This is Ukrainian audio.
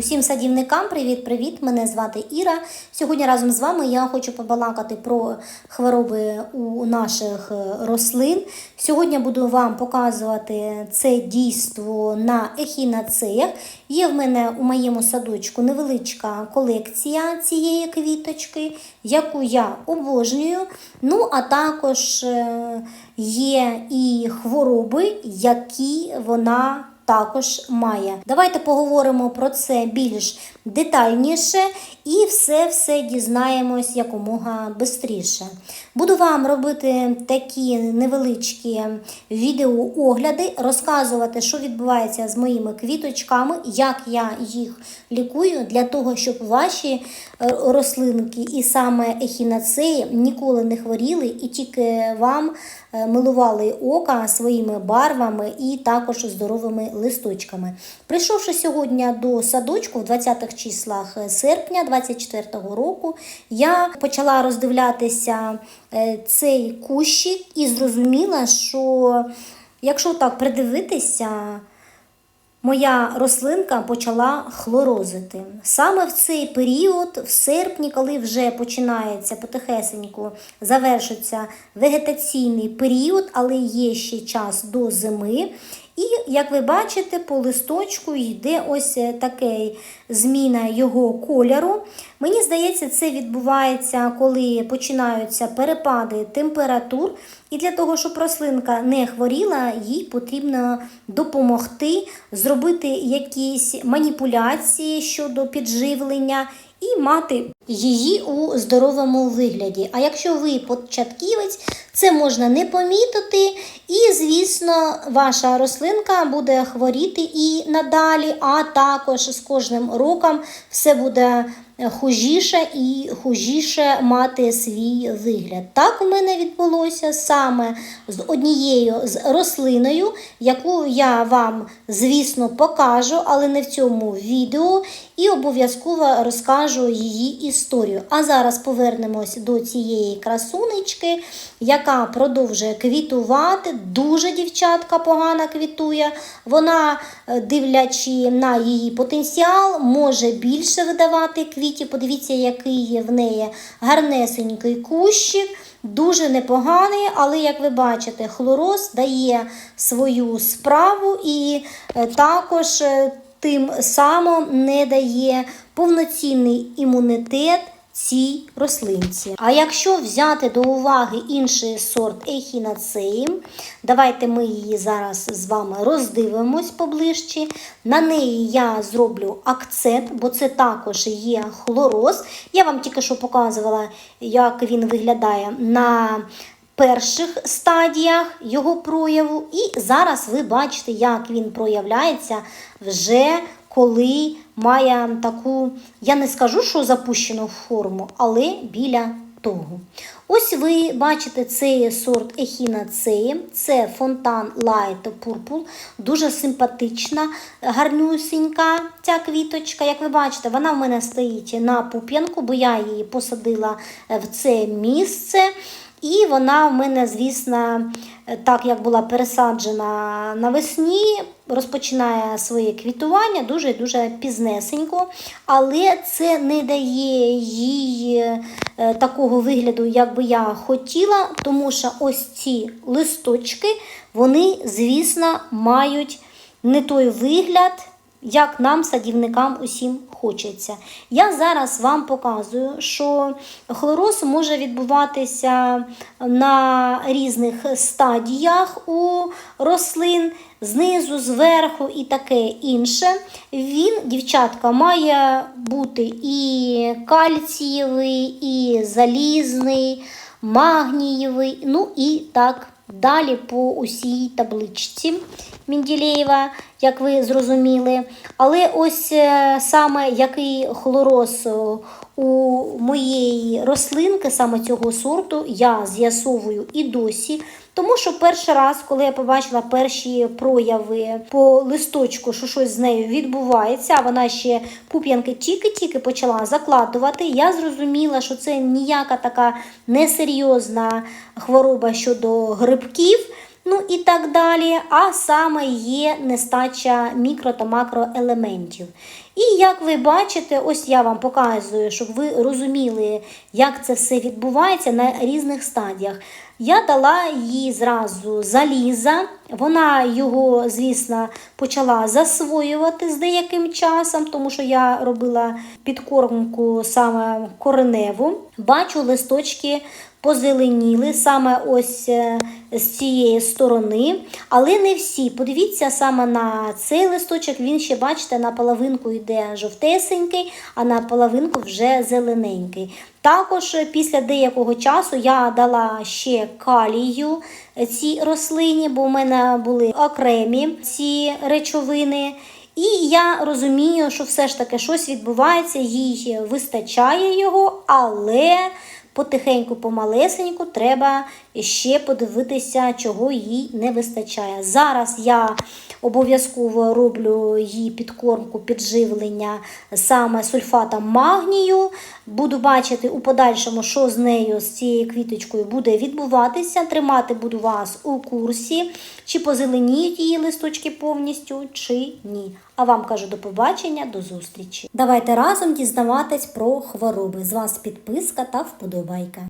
Усім садівникам привіт-привіт! Мене звати Іра. Сьогодні разом з вами я хочу побалакати про хвороби у наших е, рослин. Сьогодні буду вам показувати це дійство на ехінацеях. Є в мене у моєму садочку невеличка колекція цієї квіточки, яку я обожнюю. Ну, а також е, є і хвороби, які вона також має. Давайте поговоримо про це більш детальніше і все-все дізнаємось якомога швидше. Буду вам робити такі невеличкі відеоогляди, розказувати, що відбувається з моїми квіточками, як я їх лікую, для того, щоб ваші е, рослинки і саме ехінацеї ніколи не хворіли і тільки вам е, милували ока своїми барвами і також здоровими листочками. Прийшовши сьогодні до садочку в 20-х числах серпня 24-го року, я почала роздивлятися е, цей кущик і зрозуміла, що якщо так придивитися, Моя рослинка почала хлорозити. Саме в цей період, в серпні, коли вже починається потихесеньку, завершиться вегетаційний період, але є ще час до зими. І, як ви бачите, по листочку йде ось така зміна його кольору. Мені здається, це відбувається, коли починаються перепади температур. І для того, щоб рослинка не хворіла, їй потрібно допомогти зробити якісь маніпуляції щодо підживлення і мати її у здоровому вигляді. А якщо ви початківець, це можна не помітити, і, звісно, ваша рослинка буде хворіти і надалі, а також з кожним роком все буде хужіше і хужіше мати свій вигляд. Так у мене відбулося саме з однією з рослиною, яку я вам, звісно, покажу, але не в цьому відео, і обов'язково розкажу її історію. А зараз повернемось до цієї красунечки, яка продовжує квітувати. Дуже дівчатка погано квітує. Вона, е, дивлячи на її потенціал, може більше видавати квітів. Подивіться, який є в неї гарнесенький кущик. Дуже непоганий, але, як ви бачите, хлороз дає свою справу і е, також е, тим самим не дає повноцінний імунітет цій рослинці. А якщо взяти до уваги інший сорт ехінацеї, давайте ми її зараз з вами роздивимось поближче. На неї я зроблю акцент, бо це також є хлороз. Я вам тільки що показувала, як він виглядає на перших стадіях його прояву. І зараз ви бачите, як він проявляється вже коли має таку, я не скажу, що запущену форму, але біля того. Ось ви бачите цей сорт ехінацеї, це фонтан Light Purple, дуже симпатична, гарнюсенька ця квіточка. Як ви бачите, вона в мене стоїть на пуп'янку, бо я її посадила в це місце. І вона в мене, звісно, так як була пересаджена навесні, розпочинає своє квітування дуже-дуже пізнесенько, але це не дає їй е, такого вигляду, як би я хотіла, тому що ось ці листочки, вони, звісно, мають не той вигляд, як нам, садівникам, усім хочеться. Я зараз вам показую, що хлороз може відбуватися на різних стадіях у рослин, знизу, зверху і таке інше. Він, дівчатка, має бути і кальцієвий, і залізний, магнієвий, ну і так Далі по усій табличці Мінділеєва, як ви зрозуміли. Але ось е, саме який хлороз у моєї рослинки, саме цього сорту, я з'ясовую і досі. Тому що перший раз, коли я побачила перші прояви по листочку, що щось з нею відбувається, а вона ще пуп'янки тільки-тільки почала закладувати, я зрозуміла, що це ніяка така несерйозна хвороба щодо грибків. ну і так далі. А саме є нестача мікро та макроелементів. І як ви бачите, ось я вам показую, щоб ви розуміли, як це все відбувається на різних стадіях. Я дала їй зразу заліза, вона його, звісно, почала засвоювати з деяким часом, тому що я робила підкормку саме кореневу. Бачу, листочки позеленіли саме ось е, з цієї сторони, але не всі. Подивіться саме на цей листочок, він ще, бачите, на половинку йде жовтесенький, а на половинку вже зелененький. Також е, після деякого часу я дала ще калію е, цій рослині, бо в мене були окремі ці речовини. І я розумію, що все ж таки щось відбувається, їй вистачає його, але потихеньку, помалесеньку треба ще подивитися, чого їй не вистачає. Зараз я обов'язково роблю їй підкормку, підживлення саме сульфатом магнію. Буду бачити у подальшому, що з нею, з цією квіточкою буде відбуватися. Тримати буду вас у курсі, чи позеленіють її листочки повністю, чи ні. А вам кажу до побачення, до зустрічі. Давайте разом дізнаватись про хвороби. З вас підписка та вподобайка.